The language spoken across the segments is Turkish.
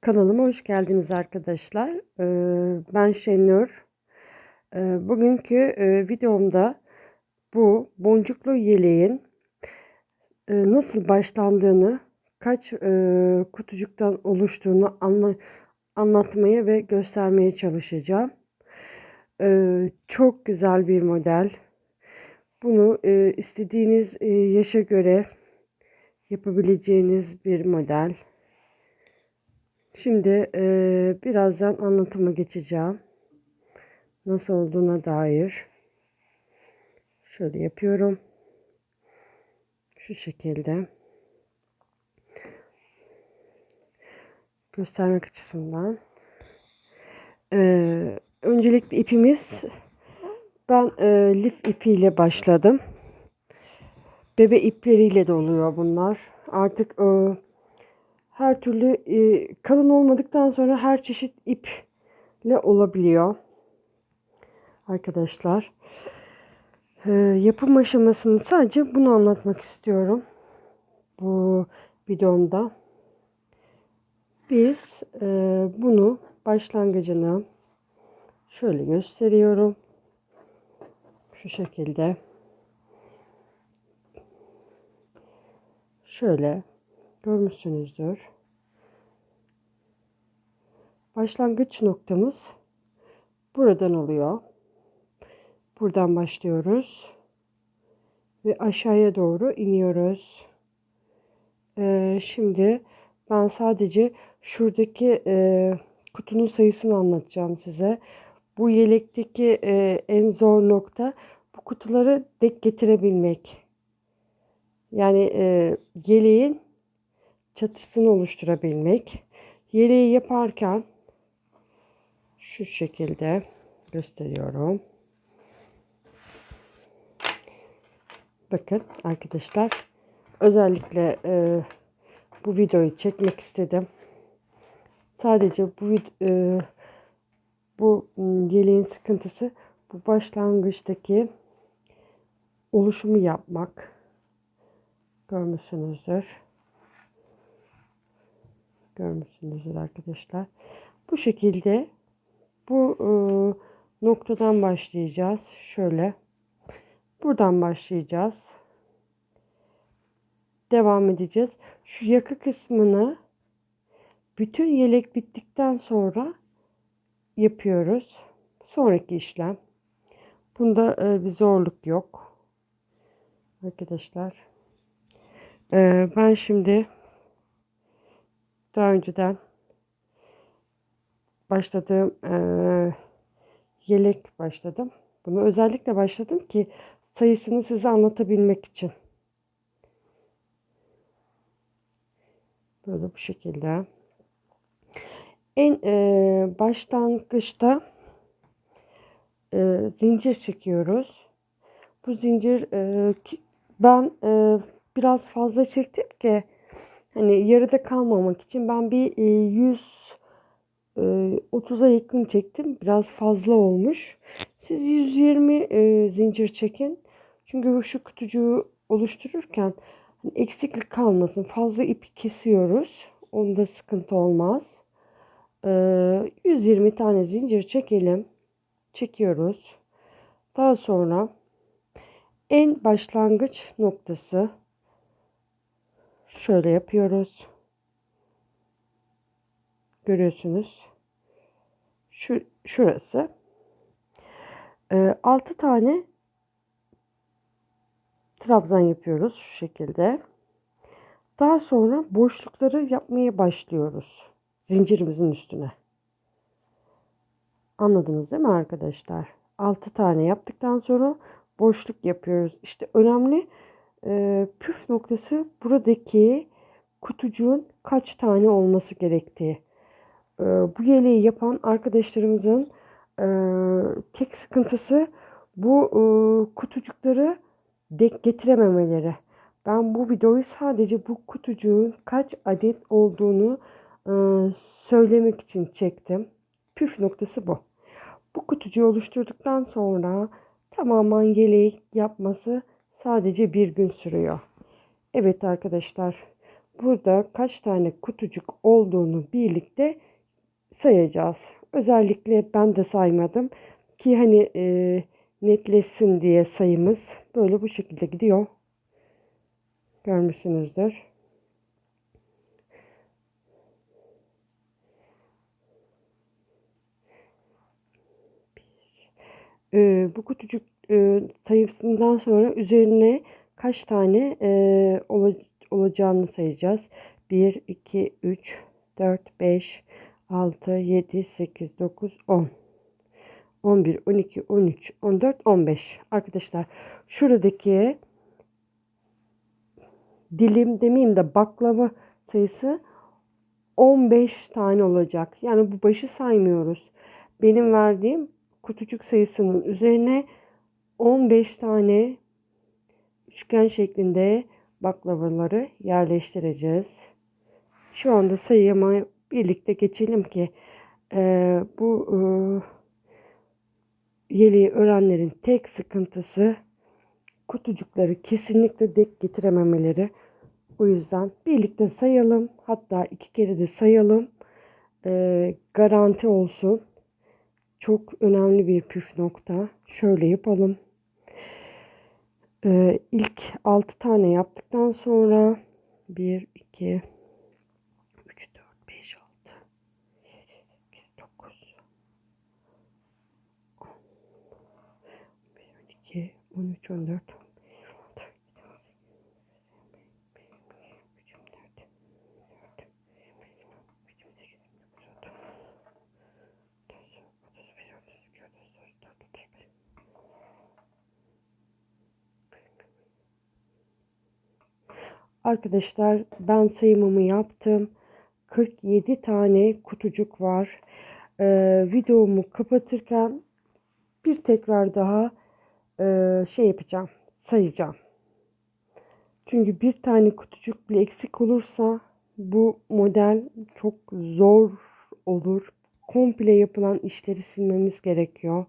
Kanalıma hoş geldiniz arkadaşlar. Ee, Ben Şenur. Ee, Bugünkü e, videomda bu boncuklu yeleğin e, nasıl başlandığını, kaç e, kutucuktan oluştuğunu anla- anlatmaya ve göstermeye çalışacağım. Ee, Çok güzel bir model. Bunu istediğiniz yaşa göre yapabileceğiniz bir model. Şimdi eee, birazdan anlatıma geçeceğim. Nasıl olduğuna dair. Şöyle yapıyorum. Şu şekilde. Göstermek açısından. Eee, öncelikle ipimiz ben eee, lif ipiyle başladım. Bebe ipleriyle de oluyor bunlar. Artık eee, her türlü e, kalın olmadıktan sonra her çeşit iple olabiliyor. Arkadaşlar. E, yapım aşamasını sadece bunu anlatmak istiyorum. Bu videomda. Biz e, bunu başlangıcını şöyle gösteriyorum. Şu şekilde. Şöyle görmüşsünüzdür. Başlangıç noktamız buradan oluyor. Buradan başlıyoruz ve aşağıya doğru iniyoruz. Ee, şimdi ben sadece şuradaki e, kutunun sayısını anlatacağım size. Bu yelekteki e, en zor nokta bu kutuları denk getirebilmek. Yani e, yeleğin çatısını oluşturabilmek. Yeleği yaparken şu şekilde gösteriyorum. Bakın arkadaşlar özellikle e, bu videoyu çekmek istedim. Sadece bu e, bu yeleğin sıkıntısı bu başlangıçtaki oluşumu yapmak. Görmüşsünüzdür. Görmüşsünüzdür arkadaşlar. Bu şekilde bu e, noktadan başlayacağız. Şöyle. Buradan başlayacağız. Devam edeceğiz. Şu yaka kısmını bütün yelek bittikten sonra yapıyoruz. Sonraki işlem. Bunda e, bir zorluk yok. Arkadaşlar. E, ben şimdi daha önceden başladığım e, yelek başladım. Bunu özellikle başladım ki sayısını size anlatabilmek için. Böyle bu şekilde. En e, başlangıçta e, zincir çekiyoruz. Bu zincir e, ben e, biraz fazla çektim ki hani yarıda kalmamak için ben bir e, 100 e, 30'a yakın çektim. Biraz fazla olmuş. Siz 120 e, zincir çekin. Çünkü şu kutucuğu oluştururken hani eksiklik kalmasın. Fazla ip kesiyoruz. Onda sıkıntı olmaz. E, 120 tane zincir çekelim. Çekiyoruz. Daha sonra en başlangıç noktası şöyle yapıyoruz. Görüyorsunuz. Şu şurası. Ee, 6 tane trabzan yapıyoruz şu şekilde. Daha sonra boşlukları yapmaya başlıyoruz. Zincirimizin üstüne. Anladınız değil mi arkadaşlar? 6 tane yaptıktan sonra boşluk yapıyoruz. İşte önemli e, püf noktası buradaki kutucuğun kaç tane olması gerektiği. E, bu yeleği yapan arkadaşlarımızın e, tek sıkıntısı bu e, kutucukları denk getirememeleri. Ben bu videoyu sadece bu kutucuğun kaç adet olduğunu e, söylemek için çektim. Püf noktası bu. Bu kutucuğu oluşturduktan sonra tamamen yeleği yapması sadece bir gün sürüyor. Evet arkadaşlar burada kaç tane kutucuk olduğunu birlikte sayacağız. Özellikle ben de saymadım ki hani e, netleşsin diye sayımız böyle bu şekilde gidiyor. Görmüşsünüzdür. e, bu kutucuk e, sayısından sonra üzerine kaç tane e, ola, olacağını sayacağız. 1, 2, 3, 4, 5, 6, 7, 8, 9, 10. 11, 12, 13, 14, 15. Arkadaşlar şuradaki dilim demeyeyim de baklava sayısı 15 tane olacak. Yani bu başı saymıyoruz. Benim verdiğim kutucuk sayısının üzerine 15 tane üçgen şeklinde baklavaları yerleştireceğiz. Şu anda sayıma birlikte geçelim ki e, bu e, yeleği öğrenlerin tek sıkıntısı kutucukları kesinlikle dek getirememeleri. O yüzden birlikte sayalım. Hatta iki kere de sayalım. E, garanti olsun. Çok önemli bir püf nokta. Şöyle yapalım. Ee, ilk 6 tane yaptıktan sonra 1, 2, 3, 4, 5, 6, 7, 8, 9, 10, 12, 13, 14, Arkadaşlar ben sayımımı yaptım. 47 tane kutucuk var. Ee, videomu kapatırken bir tekrar daha e, şey yapacağım. Sayacağım. Çünkü bir tane kutucuk bile eksik olursa bu model çok zor olur. Komple yapılan işleri silmemiz gerekiyor.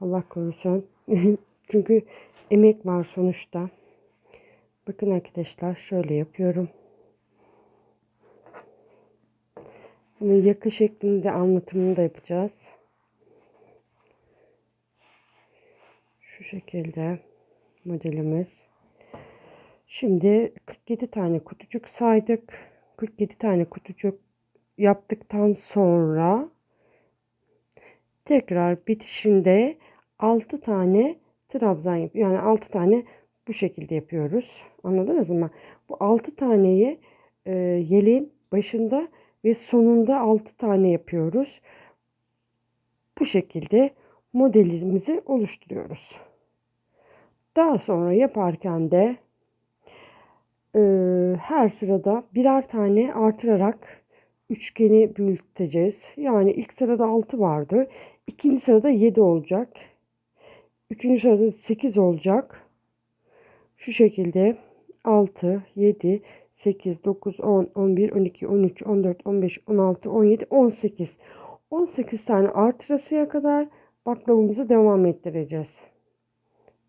Allah korusun. Çünkü emek var sonuçta. Bakın arkadaşlar şöyle yapıyorum. Bunu yaka şeklinde anlatımını da yapacağız. Şu şekilde modelimiz. Şimdi 47 tane kutucuk saydık. 47 tane kutucuk yaptıktan sonra tekrar bitişinde 6 tane trabzan yap yani 6 tane bu şekilde yapıyoruz. Anladınız mı? Bu 6 taneyi e, yeleğin başında ve sonunda 6 tane yapıyoruz. Bu şekilde modelimizi oluşturuyoruz. Daha sonra yaparken de e, her sırada birer tane artırarak üçgeni büyüteceğiz. Yani ilk sırada 6 vardı. ikinci sırada 7 olacak. Üçüncü sırada 8 olacak. Şu şekilde 6, 7, 8, 9, 10, 11, 12, 13, 14, 15, 16, 17, 18. 18 tane artırasıya kadar baklavamızı devam ettireceğiz.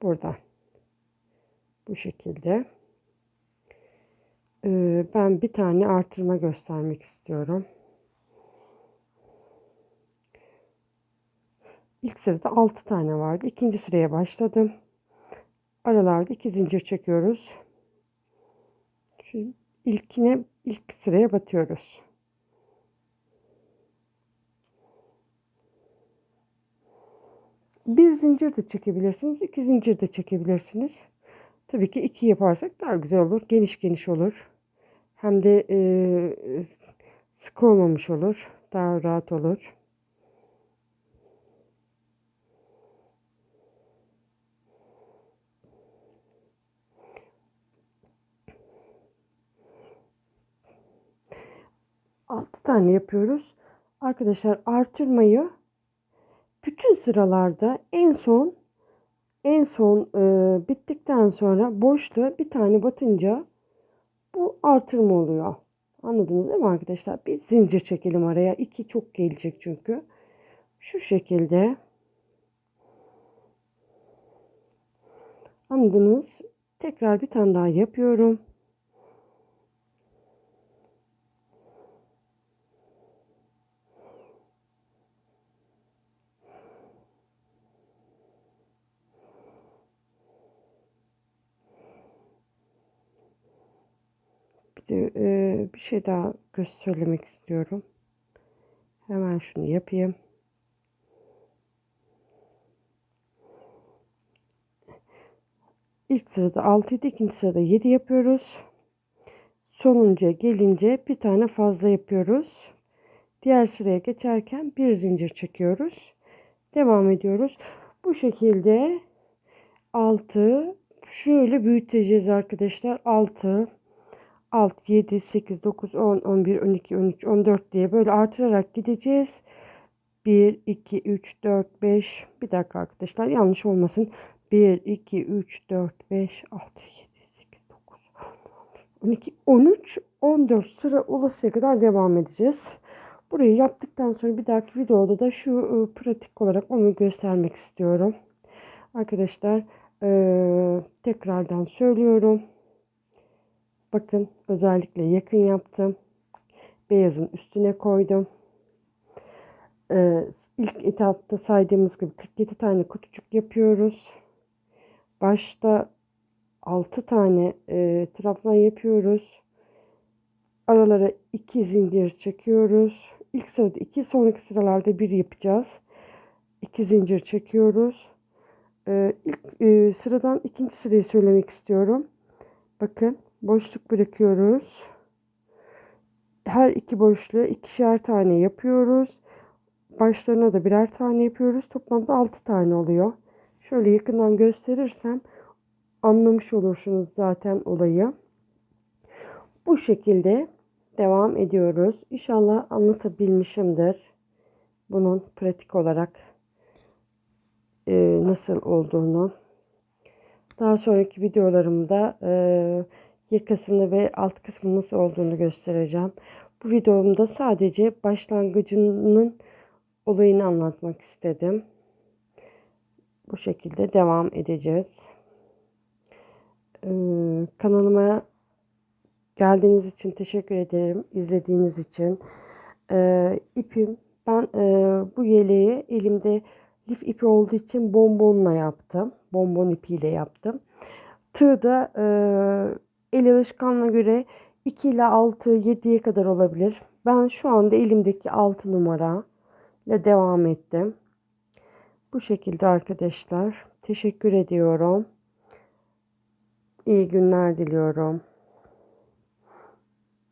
Burada. Bu şekilde. Ee, ben bir tane artırma göstermek istiyorum. İlk sırada 6 tane vardı. İkinci sıraya başladım aralarda iki zincir çekiyoruz. Şu ilkine ilk sıraya batıyoruz. Bir zincir de çekebilirsiniz. iki zincir de çekebilirsiniz. Tabii ki iki yaparsak daha güzel olur. Geniş geniş olur. Hem de e, sık olmamış olur. Daha rahat olur. Tane yapıyoruz. Arkadaşlar artırmayı bütün sıralarda en son en son e, bittikten sonra boşta bir tane batınca bu artırma oluyor. Anladınız değil mi arkadaşlar? Bir zincir çekelim araya. İki çok gelecek çünkü. Şu şekilde. Anladınız. Tekrar bir tane daha yapıyorum. De e, bir şey daha göz söylemek istiyorum. Hemen şunu yapayım. İlk sırada 6 idi, ikinci sırada 7 yapıyoruz. Sonuncuya gelince bir tane fazla yapıyoruz. Diğer sıraya geçerken bir zincir çekiyoruz. Devam ediyoruz. Bu şekilde 6 şöyle büyüteceğiz arkadaşlar. 6 6 7 8 9 10 11 12 13 14 diye böyle artırarak gideceğiz. 1 2 3 4 5 bir dakika arkadaşlar yanlış olmasın. 1 2 3 4 5 6 7 8 9 10 12 13 14 sıra olasıya kadar devam edeceğiz. Burayı yaptıktan sonra bir dahaki videoda da şu e, pratik olarak onu göstermek istiyorum. Arkadaşlar e, tekrardan söylüyorum. Bakın özellikle yakın yaptım. Beyazın üstüne koydum. E, ilk etapta saydığımız gibi 47 tane kutucuk yapıyoruz. Başta 6 tane e, trabzan yapıyoruz. Aralara 2 zincir çekiyoruz. İlk sırada 2 sonraki sıralarda 1 yapacağız. 2 zincir çekiyoruz. Ee, ilk e, sıradan ikinci sırayı söylemek istiyorum. Bakın boşluk bırakıyoruz. Her iki boşluğu ikişer tane yapıyoruz. Başlarına da birer tane yapıyoruz. Toplamda 6 tane oluyor. Şöyle yakından gösterirsem anlamış olursunuz zaten olayı. Bu şekilde devam ediyoruz. İnşallah anlatabilmişimdir. Bunun pratik olarak e, nasıl olduğunu. Daha sonraki videolarımda e, yakasını ve alt kısmı nasıl olduğunu göstereceğim. Bu videomda sadece başlangıcının olayını anlatmak istedim. Bu şekilde devam edeceğiz. Ee, kanalıma geldiğiniz için teşekkür ederim. İzlediğiniz için. Ee, ipim ben e, bu yeleği elimde lif ipi olduğu için bonbonla yaptım. Bonbon ipiyle yaptım. Tığ da e, el alışkanlığına göre 2 ile 6 7'ye kadar olabilir. Ben şu anda elimdeki 6 numara ile devam ettim. Bu şekilde arkadaşlar. Teşekkür ediyorum. İyi günler diliyorum.